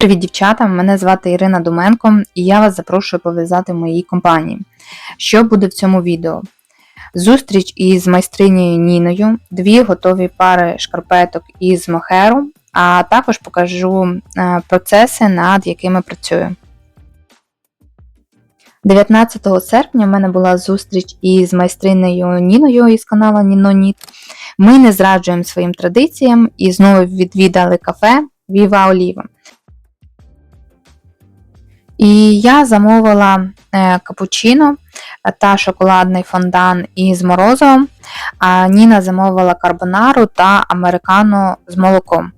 Привіт, дівчата! Мене звати Ірина Думенко, і я вас запрошую пов'язати в моїй компанії. Що буде в цьому відео? Зустріч із майстринею Ніною, дві готові пари шкарпеток із мохеру, а також покажу е, процеси, над якими працюю. 19 серпня в мене була зустріч із майстринею Ніною із каналу Ніноніт. Ми не зраджуємо своїм традиціям і знову відвідали кафе Viva Oliva. І я замовила е, капучино та шоколадний фондан із морозивом, а Ніна замовила карбонару та американо з молоком.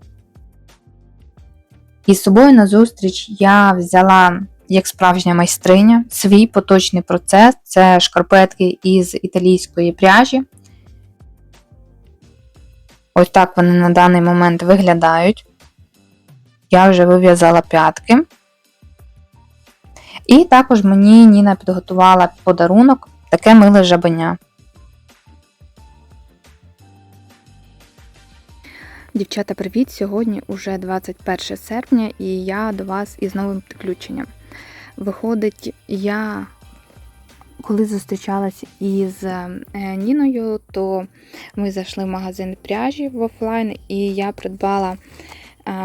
Із собою на зустріч я взяла, як справжня майстриня, свій поточний процес це шкарпетки із італійської пряжі. Ось так вони на даний момент виглядають. Я вже вив'язала п'ятки. І також мені Ніна підготувала подарунок таке миле жабеня. Дівчата, привіт! Сьогодні уже 21 серпня і я до вас із новим підключенням. Виходить, я коли зустрічалась із е, Ніною, то ми зайшли в магазин пряжі в офлайн, і я придбала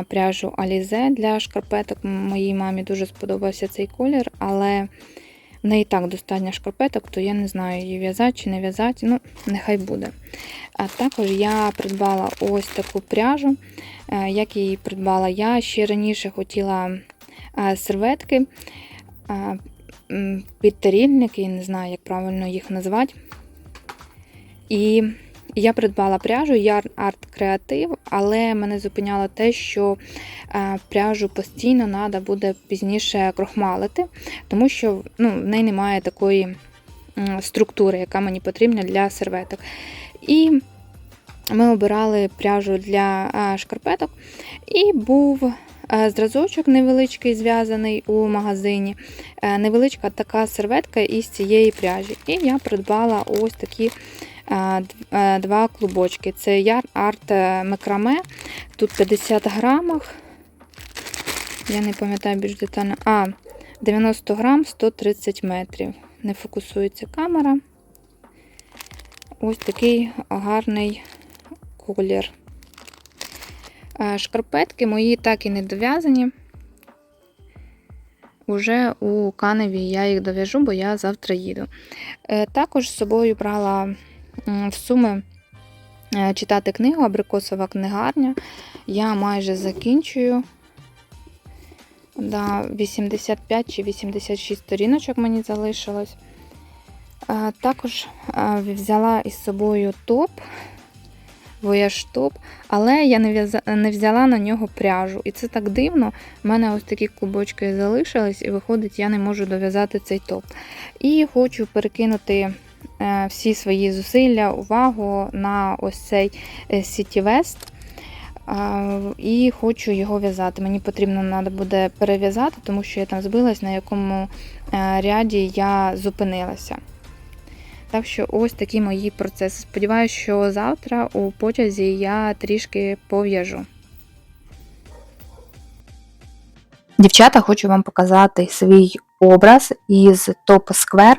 пряжу Alize для шкарпеток. Моїй мамі дуже сподобався цей колір, але в неї так достатньо шкарпеток, то я не знаю, її в'язати чи не в'язати. Ну, нехай буде. А також я придбала ось таку пряжу. Е, Як її придбала, я ще раніше хотіла е, серветки. е, м, я не знаю, як правильно їх назвати. І я придбала пряжу Yarn Art Creative, але мене зупиняло те, що е, пряжу постійно треба буде пізніше крохмалити, тому що ну, в неї немає такої структури, яка мені потрібна для серветок. І ми обирали пряжу для е, шкарпеток, і був е, зразочок невеличкий зв'язаний у магазині. Невеличка така серветка із цієї пряжі. І я придбала ось такі два клубочки. Це Yarn Art Macrame. Тут 50 грамах. Я не пам'ятаю більш детально. А, 90 грам 130 метрів. Не фокусується камера. Ось такий гарний колір. Е, Шкарпетки мої так і не дов'язані. Уже у каневі я їх дов'яжу, бо я завтра їду. Е, Також з собою брала в суми е, читати книгу Абрикосова книгарня. Я майже закінчую. Да, 85 чи 86 сторіночок мені залишилось. Е, Також е, взяла із собою топ, вояж топ, але я не, взяла на нього пряжу. І це так дивно. У мене ось такі клубочки залишились, і виходить, я не можу дов'язати цей топ. І хочу перекинути всі свої зусилля, увагу на ось цей е, West. І хочу його в'язати. Мені потрібно треба буде перев'язати, тому що я там збилась, на якому е, ряді я зупинилася. Так що ось такі мої процеси. Сподіваюся, що завтра у потязі я трішки пов'яжу. Дівчата, хочу вам показати свій образ із топ сквер,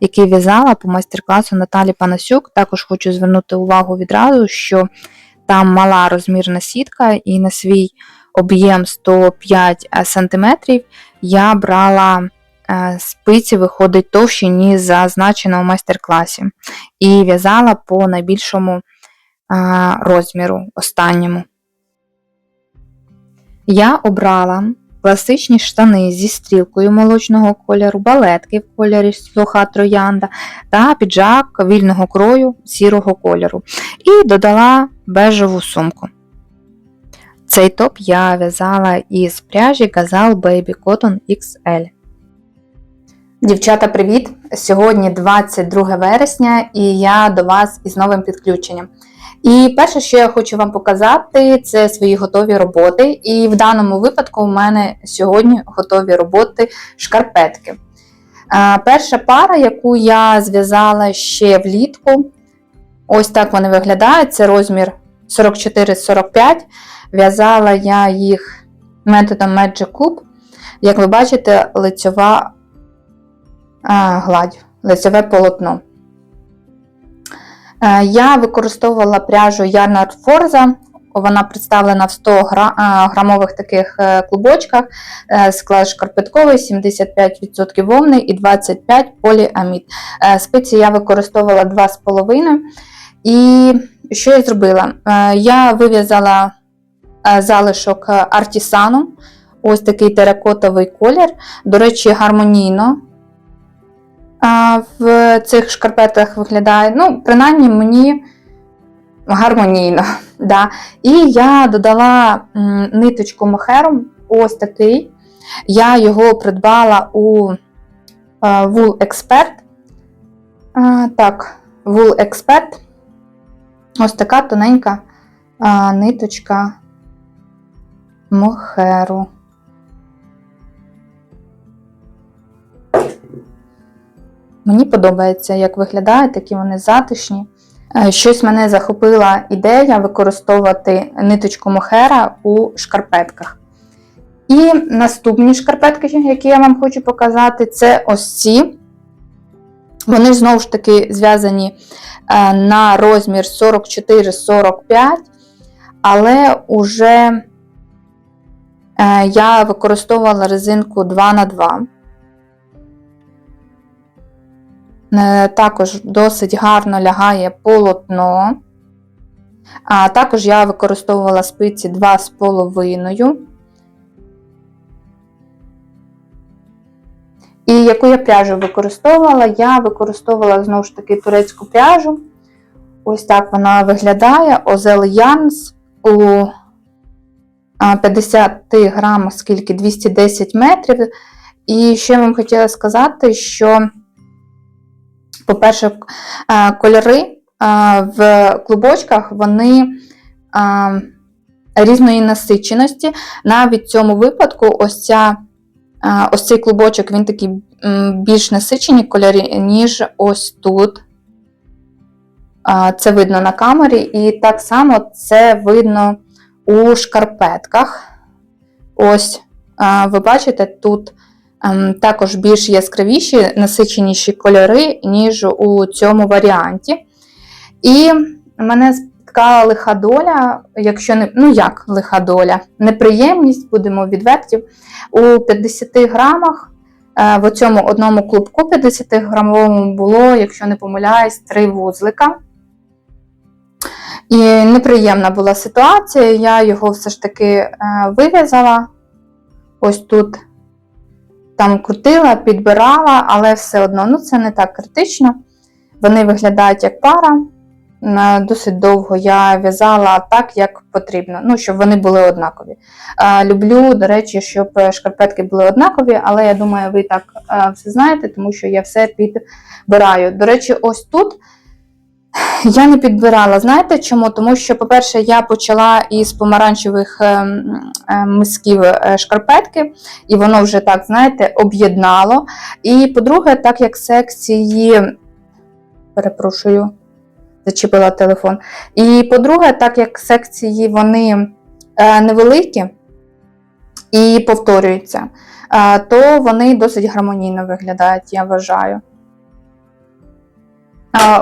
який в'язала по майстер-класу Наталі Панасюк. Також хочу звернути увагу відразу, що там мала розмірна сітка, і на свій об'єм 105 см я брала е, спиці, виходить товщі, ніж зазначено у майстер-класі. І в'язала по найбільшому е, розміру, останньому. Я обрала класичні штани зі стрілкою молочного кольору, балетки в кольорі суха троянда та піджак вільного крою сірого кольору. І додала бежеву сумку. Цей топ я в'язала із пряжі Gazal Baby Cotton XL. Дівчата, привіт! Сьогодні 22 вересня і я до вас із новим підключенням. І перше, що я хочу вам показати, це свої готові роботи. І в даному випадку у мене сьогодні готові роботи шкарпетки. Перша пара, яку я зв'язала ще влітку, ось так вони виглядають. Це розмір 44-45. В'язала я їх методом Magic Cube. Як ви бачите, лицьова гладь, лицьове полотно. Е, Я використовувала пряжу Yarnard Forza. Вона представлена в 100 грамових таких е, клубочках. Е, Склад шкарпетковий, 75% вовни і 25% поліамід. Е, Спиці я використовувала 2,5. І що я зробила? Е, Я вив'язала е, залишок е, артісану. Ось такий теракотовий колір. До речі, гармонійно в цих шкарпетах виглядає. Ну, принаймні, мені гармонійно. Да. І я додала ниточку мохеру, ось такий. Я його придбала у Wool Expert. Так, Wool Expert. Ось така тоненька ниточка мохеру. Мені подобається, як виглядають, такі вони затишні. Е, Щось мене захопила ідея використовувати ниточку мохера у шкарпетках. І наступні шкарпетки, які я вам хочу показати, це ось ці. Вони знову ж таки зв'язані е, на розмір 44-45, але уже е, я використовувала резинку 2х2. Також досить гарно лягає полотно. А також я використовувала спиці 2,5. І яку я пряжу використовувала? Я використовувала знову ж таки турецьку пряжу. Ось так вона виглядає. Озел Ярнс у 50 грамах, скільки 210 метрів. І ще вам хотіла сказати, що по-перше, кольори в клубочках вони різної насиченості. Навіть в цьому випадку ось, ця, ось цей клубочок він такий більш насичені кольори, ніж ось тут. Це видно на камері, і так само це видно у шкарпетках. Ось, ви бачите, тут також більш яскравіші, насиченіші кольори, ніж у цьому варіанті. І мене спіткала лиха доля, якщо не, ну як лиха доля, неприємність, будемо відверті, у 50 грамах. е, В цьому одному клубку 50 грамовому було, якщо не помиляюсь, три вузлика. І неприємна була ситуація, я його все ж таки е, вив'язала. Ось тут там крутила, підбирала, але все одно ну, це не так критично. Вони виглядають як пара. Досить довго я в'язала так, як потрібно, ну, щоб вони були однакові. Люблю, до речі, щоб шкарпетки були однакові, але я думаю, ви так все знаєте, тому що я все підбираю. До речі, ось тут я не підбирала. Знаєте чому? Тому що, по-перше, я почала із помаранчевих ем, ем, мисків е, шкарпетки, і воно вже так, знаєте, об'єднало. І по-друге, так як секції, перепрошую, зачепила телефон. І по-друге, так як секції вони е, невеликі і повторюються, е, то вони досить гармонійно виглядають, я вважаю.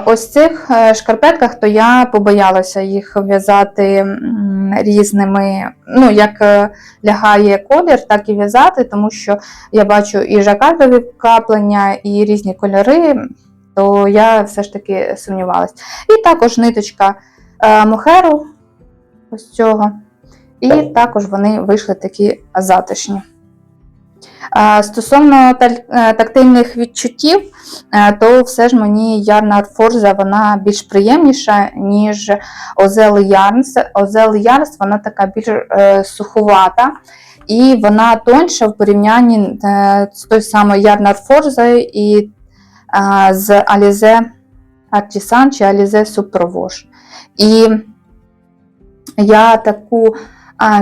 Ось цих е, шкарпетках, то я побоялася їх в'язати різними, ну, як е, лягає колір, так і в'язати, тому що я бачу і жакардові вкраплення, і різні кольори, то я все ж таки сумнівалась. І також ниточка е, мохеру, ось цього. І також вони вийшли такі затишні. А Стосовно е, тактильних відчуттів, е, то все ж мені Ярна Форза вона більш приємніша, ніж Озел Ярнс. Озел Ярнс вона така більш е, суховата, і вона тоньша в порівнянні е, з той самою Ярнар Форзою і е, з Alize Artisan чи Alize Superwash. І я таку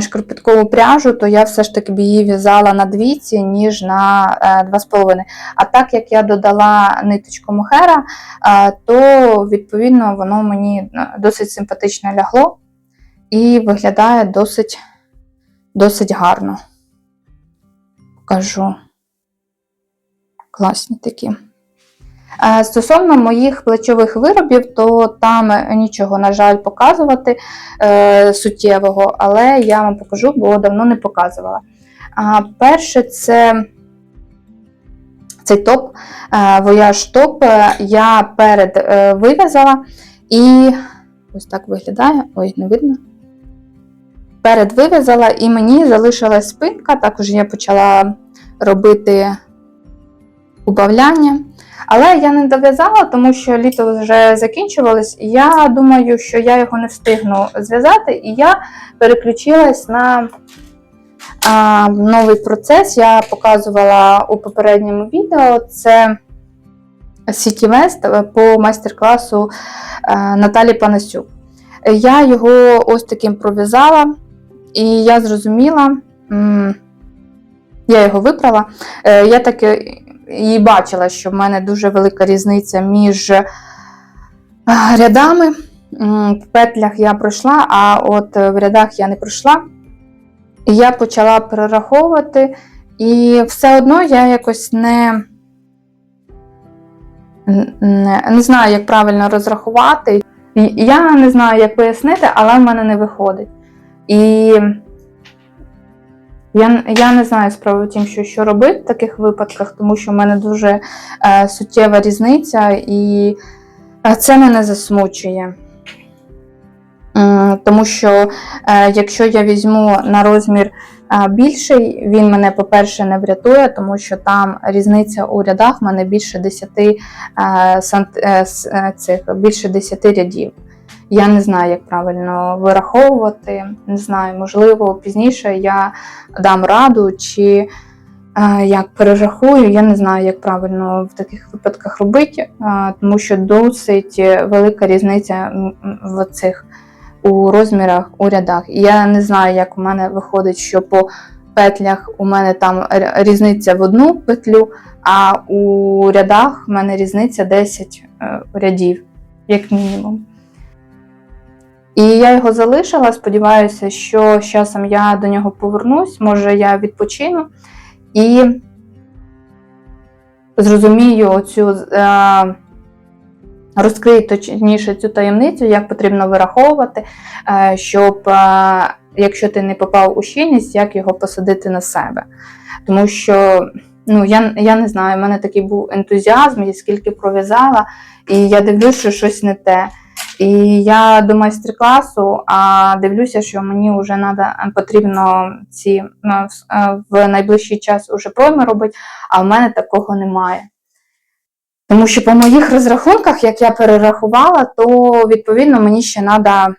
шкарпеткову пряжу, то я все ж таки б її в'язала на двійці, ніж на е, 2,5. А так як я додала ниточку мохера, е, то відповідно воно мені е, досить симпатично лягло і виглядає досить, досить гарно. покажу. Класні такі. Е, Стосовно моїх плечових виробів, то там нічого, на жаль, показувати е, суттєвого, але я вам покажу, бо давно не показувала. А, перше, це цей топ, е, Voyage топ е, я перед е, вив'язала і ось так виглядає. Ой, не видно. Перед вив'язала, і мені залишилась спинка, також я почала робити убавляння. Але я не дов'язала, тому що літо вже закінчувалось, і я думаю, що я його не встигну зв'язати, і я переключилась на а, новий процес. Я показувала у попередньому відео. Це West по майстер-класу е, Наталі Панасюк. Я його ось таким пров'язала, і я зрозуміла, я його випрала. Е, Я так і бачила, що в мене дуже велика різниця між е, рядами. В петлях я пройшла, а от в рядах я не пройшла. І я почала перераховувати, і все одно я якось не, не, знаю, як правильно розрахувати. Я не знаю, як пояснити, але в мене не виходить. І я, я не знаю справа в тім, що, що робити в таких випадках, тому що в мене дуже е, суттєва різниця, і е, це мене засмучує. Тому що е, якщо я візьму на розмір е, більший, він мене, по-перше, не врятує, тому що там різниця у рядах в мене більше 10, е, сант, е, е, цих, більше 10 рядів. Я не знаю, як правильно вираховувати. Не знаю, можливо, пізніше я дам раду чи е, як перерахую. Я не знаю, як правильно в таких випадках робити, е, тому що досить велика різниця в цих у розмірах у рядах. Я не знаю, як у мене виходить, що по петлях у мене там різниця в одну петлю, а у рядах в мене різниця 10 е, рядів, як мінімум. І я його залишила. Сподіваюся, що з часом я до нього повернусь, може я відпочину і зрозумію оцю, е, розкрию точніше цю таємницю, як потрібно вираховувати, е, щоб, е, якщо ти не попав у щільність, як його посадити на себе. Тому що ну, я, я не знаю, в мене такий був ентузіазм, я скільки пров'язала, і я дивлюся, що щось не те. І я до майстер-класу, а дивлюся, що мені вже надо, потрібно ці ну, в- е, найближчий час уже пройми робити, а в мене такого немає. Тому що по моїх розрахунках, як я перерахувала, то відповідно мені ще треба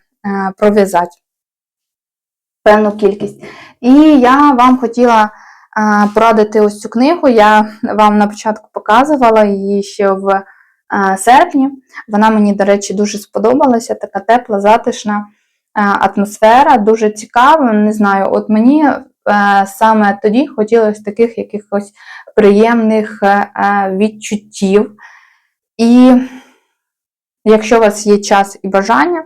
пров'язати певну кількість. І я вам хотіла е, порадити ось цю книгу. Я вам на початку показувала її ще в е, серпні. Вона мені, до речі, дуже сподобалася. Така тепла, затишна е, атмосфера, дуже цікава. Не знаю, от мені е, саме тоді хотілося таких якихось приємних е, е, відчуттів. І якщо у вас є час і бажання,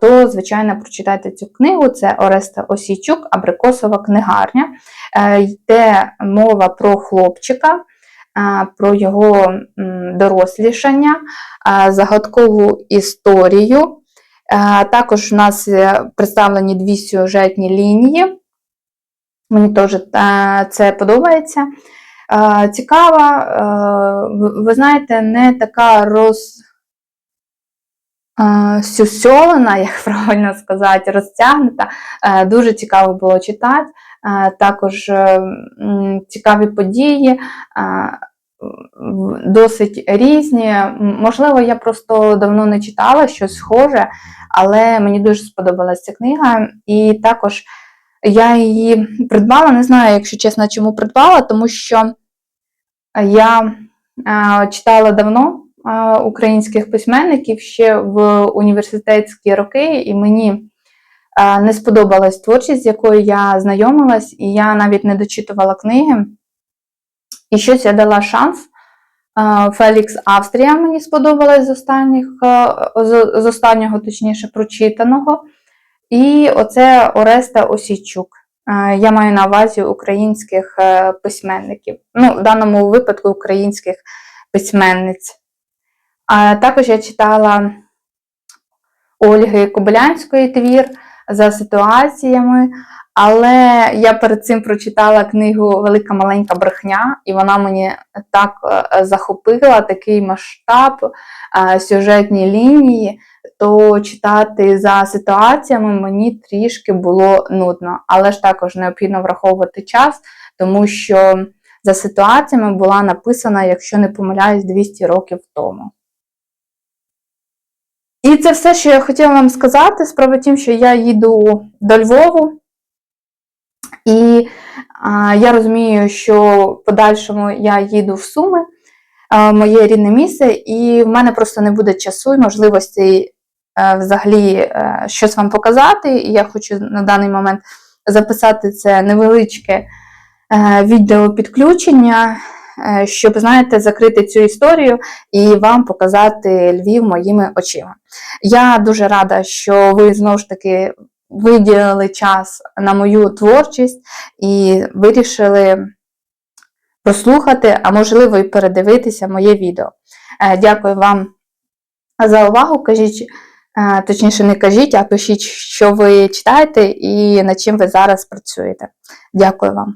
то, звичайно, прочитайте цю книгу. Це Ореста Осійчук, Абрикосова книгарня. Е, Йде мова про хлопчика, про його дорослішання, загадкову історію. Е, Також у нас е, представлені дві сюжетні лінії. Мені теж е, це подобається. Е, Цікава, е, ви- знаєте, не така роз е, сюсьолена, як правильно сказати, розтягнута. Е, Дуже цікаво було читати. Також е, цікаві події, досить різні. Можливо, я просто давно не читала щось схоже, але мені дуже сподобалася ця книга. І також я її придбала, не знаю, якщо чесно, чому придбала, тому що я читала давно українських письменників ще в університетські роки, і мені не сподобалась творчість, з якою я знайомилась, і я навіть не дочитувала книги. І щось я дала шанс. Е, Фелікс Австрія мені сподобалась з останніх, е, з, останнього, точніше, прочитаного. І оце Ореста Осійчук. Е, Я маю на увазі українських е, письменників, ну, в даному випадку українських письменниць. Також я читала Ольги Кобилянської твір за ситуаціями, але я перед цим прочитала книгу Велика маленька брехня, і вона мені так е, захопила такий масштаб, е, сюжетні лінії, то читати за ситуаціями мені трішки було нудно, але ж також необхідно враховувати час, тому що за ситуаціями була написана, якщо не помиляюсь, 200 років тому. І це все, що я хотіла вам сказати. Справа в тім, що я їду до Львову, і а, я розумію, що в подальшому я їду в Суми, а, моє рідне місце, і в мене просто не буде часу і можливості е, взагалі е, щось вам показати. І я хочу на даний момент записати це невеличке е, відео підключення, щоб, знаєте, закрити цю історію і вам показати Львів моїми очима. Я дуже рада, що ви знову ж таки виділили час на мою творчість і вирішили прослухати, а можливо і передивитися моє відео. Е, Дякую вам за увагу. Кажіть, е, точніше, не кажіть, а пишіть, що ви читаєте і над чим ви зараз працюєте. Дякую вам.